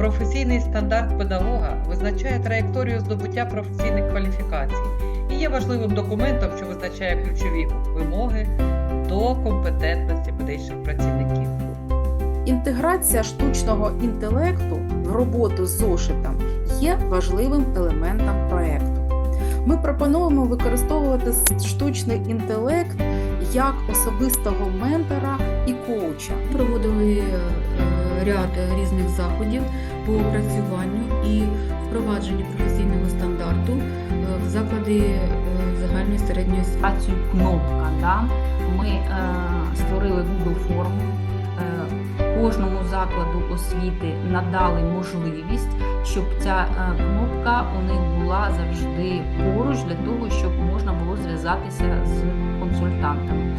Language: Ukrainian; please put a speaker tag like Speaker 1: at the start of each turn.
Speaker 1: Професійний стандарт педагога визначає траєкторію здобуття професійних кваліфікацій і є важливим документом, що визначає ключові вимоги до компетентності медичних працівників.
Speaker 2: Інтеграція штучного інтелекту в роботу з зошитом є важливим елементом проєкту. Ми пропонуємо використовувати штучний інтелект як особистого ментора і коуча.
Speaker 3: Проводили е, ряд різних заходів по опрацюванню і впровадженню професійного стандарту е, в заклади е, загальної середньої освіти.
Speaker 4: кнопка. Да? Ми е, створили Google форму. Е, кожному закладу освіти надали можливість, щоб ця кнопка у них була завжди поруч для того, щоб можна було зв'язатися з консультантами.